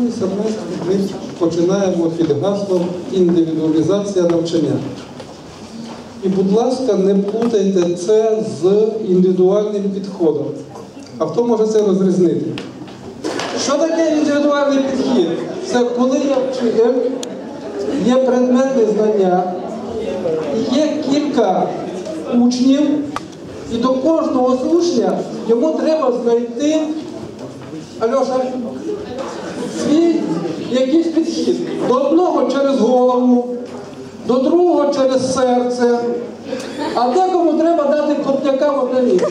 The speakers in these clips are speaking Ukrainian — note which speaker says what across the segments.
Speaker 1: Семестр ми починаємо під гаслом індивідуалізація навчання. І, будь ласка, не плутайте це з індивідуальним підходом. А хто може це розрізнити? Що таке індивідуальний підхід? Це коли я вчитель, є предметне знання, є кілька учнів, і до кожного з учня йому треба знайти Альоша, свій якийсь підхід. До одного через голову, до другого через серце, а декому треба дати копняка в одне місце.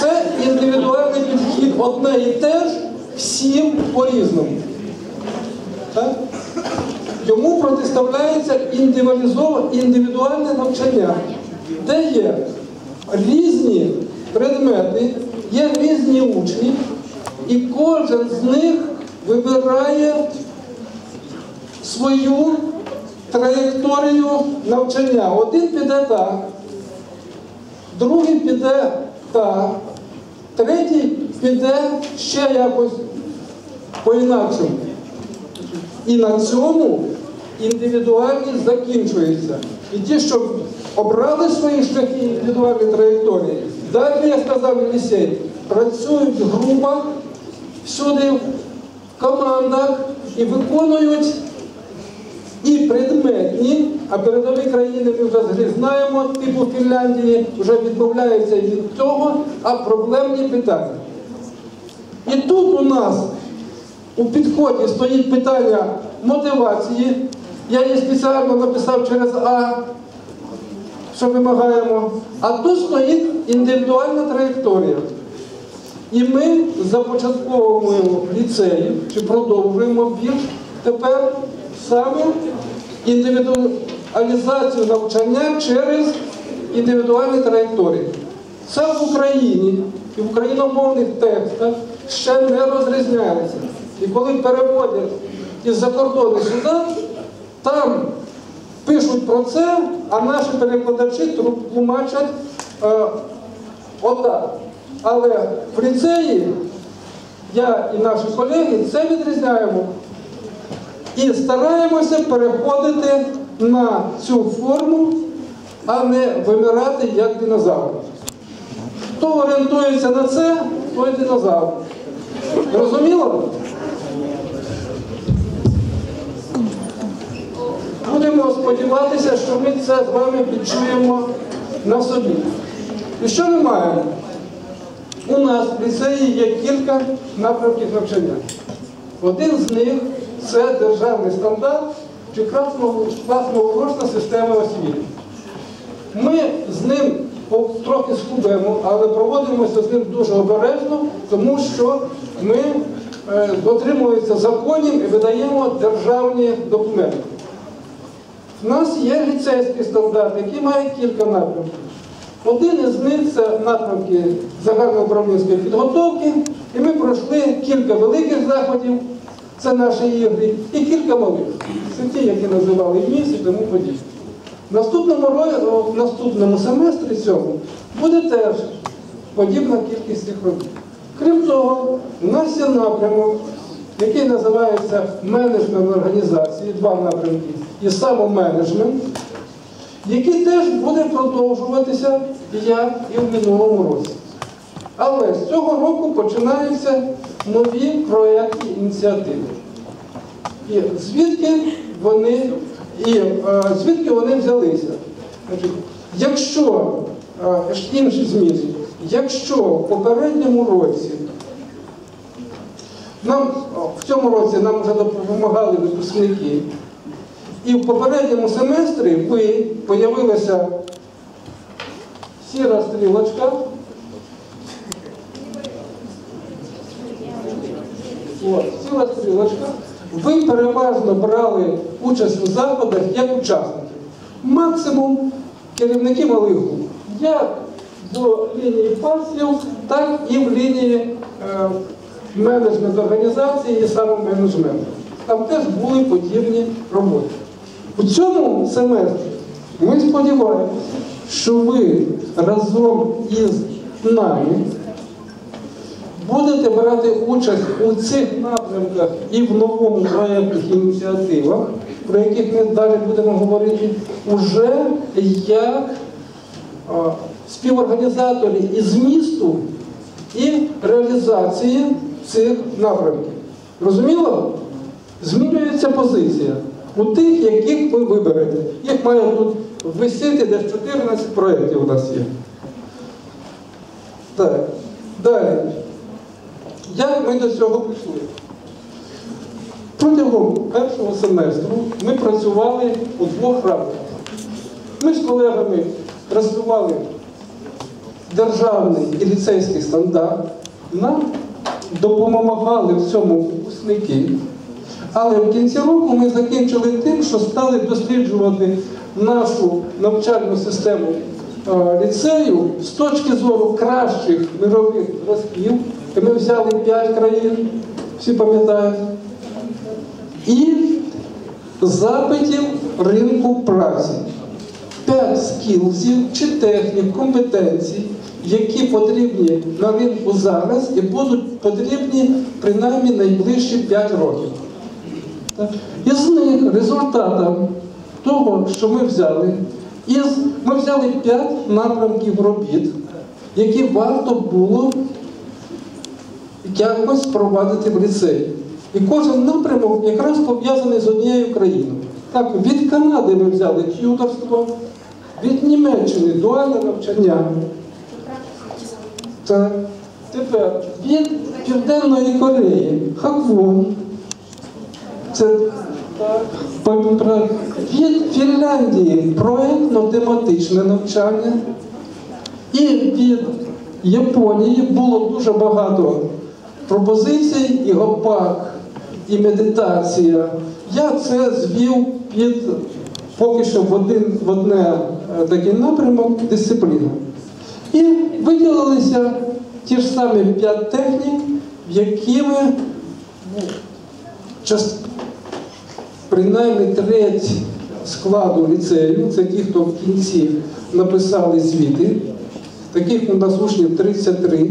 Speaker 1: Це індивідуальний підхід, одне і те ж, всім по-різному. Йому протиставляється індивідуальне навчання, де є різні предмети, є різні учні, і кожен з них вибирає свою траєкторію навчання. Один піде так, другий піде так, третій піде ще якось по-інакшому. І на цьому індивідуальність закінчується. І ті, що обрали свої шляхи індивідуальні траєкторії, далі, я сказав, лісей, працюють в групах, всюди командах і виконують і предметні, а передові країни ми вже знаємо, типу Фінляндії, вже відмовляються від цього, а проблемні питання. І тут у нас у підході стоїть питання мотивації. Я її спеціально написав через А, що вимагаємо. А тут стоїть індивідуальна траєкторія. І ми започатковуємо ліцеї, чи продовжуємо більш тепер саме індивідуалізацію навчання через індивідуальні траєкторії. Це в Україні і в україномовних текстах ще не розрізняється. І коли переводять із-за кордону сюди, там пишуть про це, а наші перекладачі тлумачать е, отак. Але в ліцеї я і наші колеги це відрізняємо. І стараємося переходити на цю форму, а не вимирати як динозавр. Хто орієнтується на це, той динозавр. Розуміло? Будемо сподіватися, що ми це з вами відчуємо на собі. І що ми маємо? У нас в ліцеї є кілька напрямків навчання. Один з них це державний стандарт чи класно-урочна система освіти. Ми з ним трохи схудемо, але проводимося з ним дуже обережно, тому що ми е, дотримуємося законів і видаємо державні документи. У нас є ліцейський стандарт, який має кілька напрямків. Один із них це напрямки загальноуправлінської підготовки, і ми пройшли кілька великих заходів, це наші ігри, і кілька малих. Це ті, які називали міс і тому подібне. В наступному, в наступному семестрі цьому буде теж подібна кількість цих робіт. Крім того, у нас є напрямок, який називається менеджмент організації, два напрямки, і самоменеджмент, який теж буде продовжуватися як і в минулому році. Але з цього року починаються нові проєктні ініціативи. І звідки вони, і, е, звідки вони взялися? Значить, якщо е, інші зміни, якщо в попередньому році нам в цьому році нам вже допомагали випускники, і в попередньому семестрі ви появилася сіра стрілочка. От, сіла стрілочка. Ви переважно брали участь у заходах як учасники. Максимум керівники малих груп. Як до лінії пасів, так і в лінії е, менеджмент організації і самоменеджменту. Там теж були подібні роботи. У цьому семестрі ми сподіваємося, що ви разом із нами будете брати участь у цих напрямках і в новому проєктних ініціативах, про яких ми далі будемо говорити, уже як а, співорганізатори і змісту, і реалізації цих напрямків. Розуміло? Змінюється позиція у тих, яких ви виберете. Їх має тут висіти десь 14 проєктів у нас є. Так, далі. Як ми до цього прийшли? Протягом першого семестру ми працювали у двох рамках. Ми з колегами розвивали державний і ліцейський стандарт. Нам допомагали в цьому випускники. Але в кінці року ми закінчили тим, що стали досліджувати нашу навчальну систему е, ліцею з точки зору кращих мирових зразків. І Ми взяли 5 країн, всі пам'ятають, і запитів ринку праці. П'ять скілзів чи технік, компетенцій, які потрібні на ринку зараз і будуть потрібні принаймні найближчі 5 років. Із них результатом того, що ми взяли, із, ми взяли 5 напрямків робіт, які варто було якось впровадити в ліцеї. І кожен напрямок якраз пов'язаний з однією країною. Так, від Канади ми взяли т'юторство, від Німеччини дуальне навчання. Так. Тепер від Південної Кореї Хаквон. Це так, по- про- від Фінляндії проєктно-тематичне навчання. І від Японії було дуже багато пропозицій, і гопак, і медитація. Я це звів під поки що в один в одне е, такий напрямок дисципліна. І виділилися ті ж самі п'ять технік, в які ми част- принаймні треть складу ліцею, це ті, хто в кінці написали звіти, таких у нас учнів 33,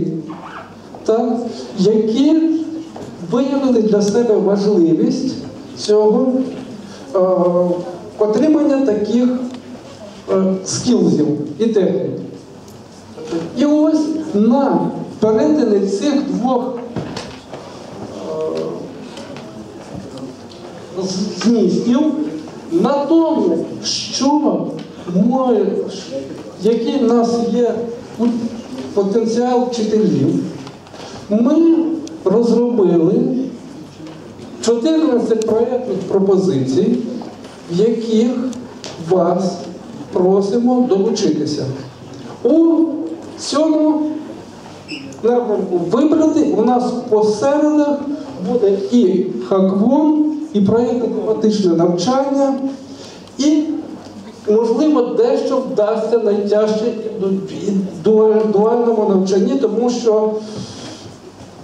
Speaker 1: так, які виявили для себе важливість цього е, отримання таких е, скілзів і технік. І ось на перетині цих двох змістів на тому, що ми, який в нас є потенціал вчителів, ми розробили 14 проєктних пропозицій, в яких вас просимо долучитися. У цьому напрямку вибрати у нас по середах буде і хаквон, і проєктно тематичне навчання, і, можливо, дещо вдасться найтяжче дуальному навчанні, тому що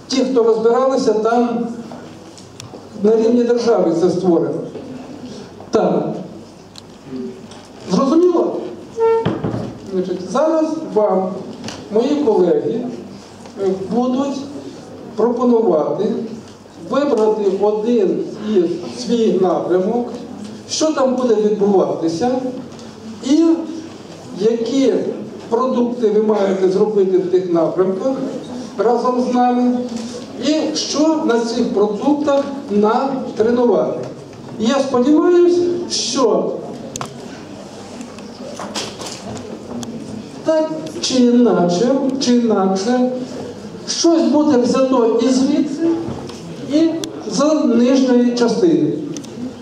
Speaker 1: ті, хто розбиралися, там на рівні держави це створено. Так. Зрозуміло? Зараз вам мої колеги е, будуть пропонувати вибрати один із свій напрямок, що там буде відбуватися, і які продукти ви маєте зробити в тих напрямках разом з нами, і що на цих продуктах нам тренувати. І я сподіваюся, що так чи інакше, чи інакше, щось буде взято і звідси, і з нижньої частини.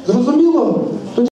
Speaker 1: Зрозуміло?